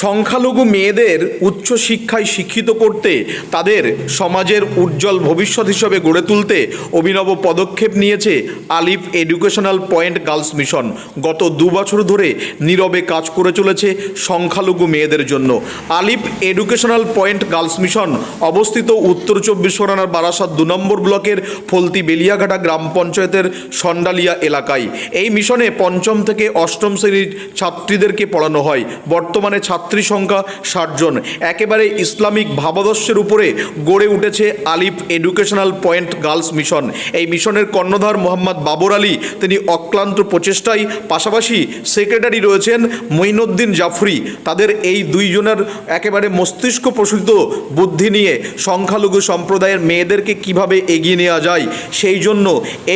সংখ্যালঘু মেয়েদের উচ্চ শিক্ষায় শিক্ষিত করতে, তাদের সমাজের উজ্জ্বল ভবিষ্যৎ হিসেবে গড়ে তুলতে অভিনব পদক্ষেপ নিয়েছে আলিফ এডুকেশনাল পয়েন্ট গার্লস মিশন। গত দু বছর ধরে নীরবে কাজ করে চলেছে সংখ্যালঘু মেয়েদের জন্য। আলিফ এডুকেশনাল পয়েন্ট গার্লস মিশন অবস্থিত উত্তর চব্বিশ পরগনার বারাসাত দু নম্বর ব্লকের ফলতি বেলিয়াঘাটা গ্রাম পঞ্চায়েতের সন্ডালিয়া এলাকায়। এই মিশনে পঞ্চম থেকে অষ্টম শ্রেণির ছাত্রীদেরকে পড়ানো হয়। বর্তমানে ছাত্রী সংখ্যা ষাট জন একেবারে ইসলামিক ভাবাদর্শের উপরে গড়ে উঠেছে আলিফ এডুকেশনাল পয়েন্ট গার্লস মিশন। এই মিশনের কর্ণধার মোহাম্মদ বাবর আলী, তিনি অক্লান্ত প্রচেষ্টায়, পাশাপাশি সেক্রেটারি রয়েছেন মঈনুদ্দিন জাফরি। তাদের এই দুইজনের একেবারে মস্তিষ্ক প্রসূত বুদ্ধি নিয়ে সংখ্যালঘু সম্প্রদায়ের মেয়েদেরকে কীভাবে এগিয়ে নেওয়া যায়, সেই জন্য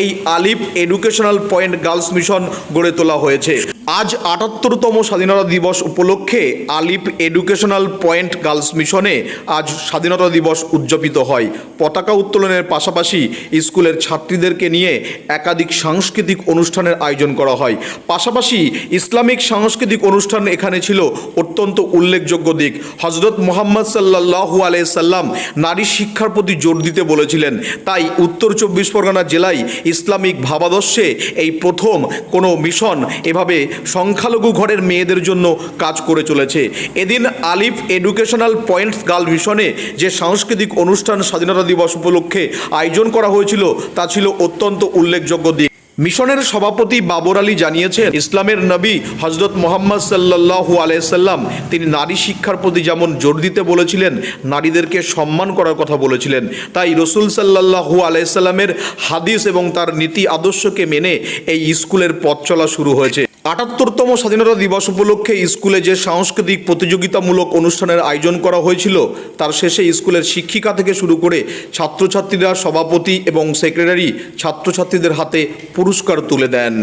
এই আলিফ এডুকেশনাল পয়েন্ট গার্লস মিশন গড়ে তোলা হয়েছে। আজ আটাত্তরতম স্বাধীনতা দিবস উপলক্ষে আলিফ এডুকেশনাল পয়েন্ট গার্লস মিশনে আজ স্বাধীনতা দিবস উদযাপিত হয়। পতাকা উত্তোলনের পাশাপাশি স্কুলের ছাত্রীদেরকে নিয়ে একাধিক সাংস্কৃতিক অনুষ্ঠানের আয়োজন করা হয়। পাশাপাশি ইসলামিক সাংস্কৃতিক অনুষ্ঠান এখানে ছিল অত্যন্ত উল্লেখযোগ্য দিক। হজরত মোহাম্মদ সাল্লাহু আলাইসাল্লাম নারী শিক্ষার প্রতি জোর দিতে বলেছিলেন, তাই উত্তর চব্বিশ পরগনা জেলায় ইসলামিক ভাবাদর্শে এই প্রথম কোনো মিশন এভাবে সংখ্যালঘু ঘরের মেয়েদের জন্য কাজ করে চলেছে। এদিন আলিফ এডুকেশনাল পয়েন্টস গার্ল মিশনে যে সাংস্কৃতিক অনুষ্ঠান স্বাধীনতা দিবস উপলক্ষে আয়োজন করা হয়েছিল, তা ছিল অত্যন্ত উল্লেখযোগ্য দিক। মিশনের সভাপতি বাবর আলী জানিয়েছেন, ইসলামের নবী হজরত মোহাম্মদ সাল্লাহু আলাইসাল্লাম তিনি নারী শিক্ষার প্রতি যেমন জোর দিতে বলেছিলেন, নারীদেরকে সম্মান করার কথা বলেছিলেন। তাই রসুল সাল্লাহু আলাইসাল্লামের হাদিস এবং তার নীতি আদর্শকে মেনে এই স্কুলের পথ চলা শুরু হয়েছে। আটাত্তরতম স্বাধীনতা দিবস উপলক্ষে স্কুলে যে সাংস্কৃতিক প্রতিযোগিতামূলক অনুষ্ঠানের আয়োজন করা হয়েছিল, তার শেষে স্কুলের শিক্ষিকা থেকে শুরু করে ছাত্রছাত্রীরা সভাপতি এবং সেক্রেটারি ছাত্রছাত্রীদের হাতে পুরস্কার তুলে দেন।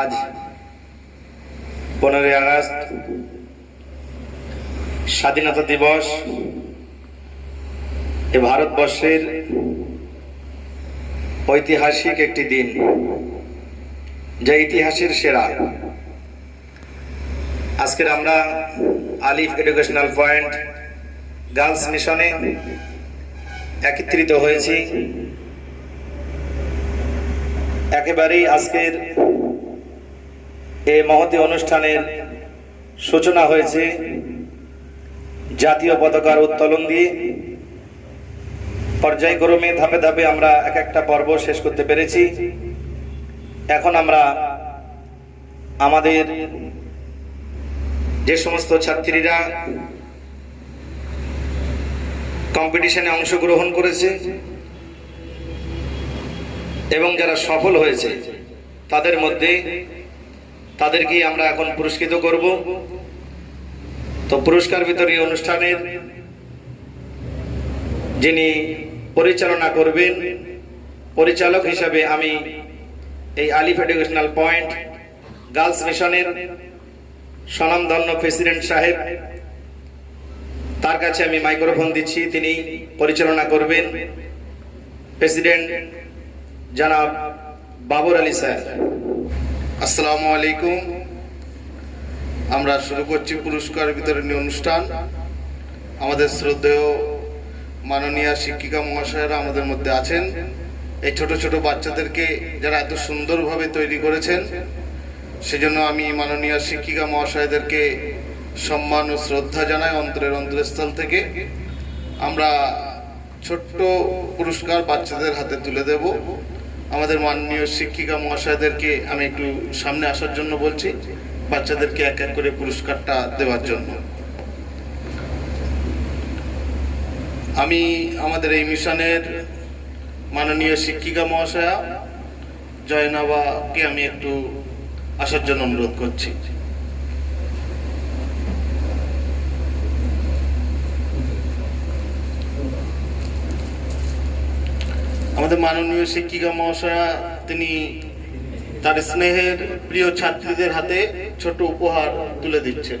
আজ পনেরোই আগস্ট স্বাধীনতা দিবস। এ ভারতবর্ষের ঐতিহাসিক একটি দিন, যা ইতিহাসের সেরা। আজকের আমরা আলিফ এডুকেশনাল পয়েন্ট গার্লস মিশনে একত্রিত হয়েছি। একেবারেই আজকের এ মহতি অনুষ্ঠানের সূচনা হয়েছে জাতীয় পতাকার উত্তোলন দিয়ে। পর্যায়ক্রমে ধাপে ধাপে আমরা এক একটা পর্ব শেষ করতে পেরেছি। এখন আমরা আমাদের যে সমস্ত ছাত্রীরা কম্পিটিশনে অংশগ্রহণ করেছে এবং যারা সফল হয়েছে, তাদের মধ্যে তাদেরকে আমরা এখন পুরস্কৃত করব। তো পুরস্কার বিতরণী অনুষ্ঠানের যিনি পরিচালনা করবেন। পরিচালক হিসাবে আমি এই আলিফ এডুকেশনাল পয়েন্ট গার্লস মিশনের স্বনামধন্য প্রেসিডেন্ট সাহেব। তার কাছে আমি মাইক্রোফোন দিচ্ছি, তিনি পরিচালনা করবেন। প্রেসিডেন্ট জনাব বাবর আলী স্যার। আসসালামু আলাইকুম। আমরা শুরু করছি পুরস্কার বিতরণী অনুষ্ঠান। আমাদের শ্রদ্ধেয় মাননীয় শিক্ষিকা মহাশয়রা আমাদের মধ্যে আছেন। এই ছোট ছোট বাচ্চাদেরকে যারা এত সুন্দরভাবে তৈরি করেছেন, সেজন্য আমি মাননীয় শিক্ষিকা মহাশয়দেরকে সম্মান ও শ্রদ্ধা জানাই অন্তরের অন্তরস্থল থেকে। আমরা ছোট্ট পুরস্কার বাচ্চাদের হাতে তুলে দেব। আমাদের মাননীয় শিক্ষিকা মহাশয়দেরকে আমি একটু সামনে আসার জন্য বলছি, বাচ্চাদেরকে এক এক করে পুরস্কারটা দেওয়ার জন্য। আমি আমাদের এই মিশনের মাননীয় শিক্ষিকা মহাশয়া জয়নাবাকে আমি একটু আসার জন্য অনুরোধ করছি। আমাদের মাননীয় শিক্ষিকা মহাশয়া, তিনি তার স্নেহের প্রিয় ছাত্রীদের হাতে ছোট উপহার তুলে দিচ্ছেন।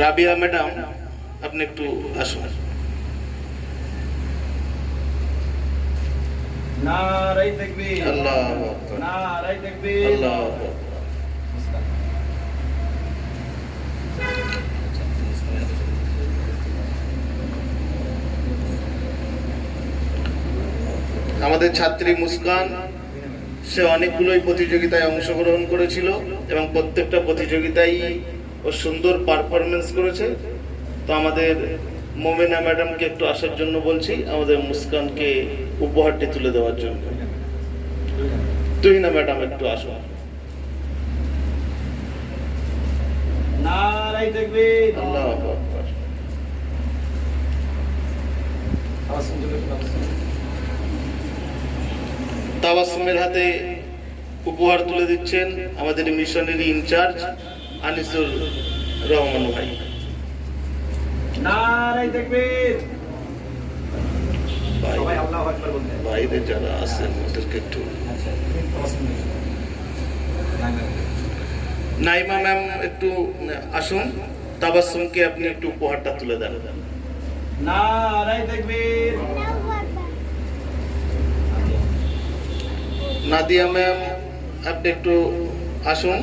রাবিয়া ম্যাডাম আপনি একটু আসুন। নারাই তাকবীর। আল্লাহ নারাই তাকবীর। আল্লাহ আমাদের ছাত্রী মুস্কান সে অনেকগুলোই প্রতিযোগিতায় অংশগ্রহণ করেছিল এবং প্রত্যেকটা প্রতিযোগিতায় ও সুন্দর পারফরমেন্স করেছে। তো আমাদের মোমেনা ম্যাডামকে একটু আসার জন্য বলছি আমাদের মুস্কানকে উপহারটি তুলে দেওয়ার জন্য। তুহিনা ম্যাডাম একটু শুনতে? তাবাসুমের হাতে উপহার তুলে দিচ্ছেন আমাদের মিশনারি ইনচার্জ আনিসুর রহমান ভাই। বাইরে যারা আছেন ওদেরকে একটু আচ্ছা। নাইমা ম্যাম। একটু আসুন। তাবাসুমকে আপনি একটু উপহারটা তুলে দেন। নাদিয়া ম্যাম আপনি একটু আসুন।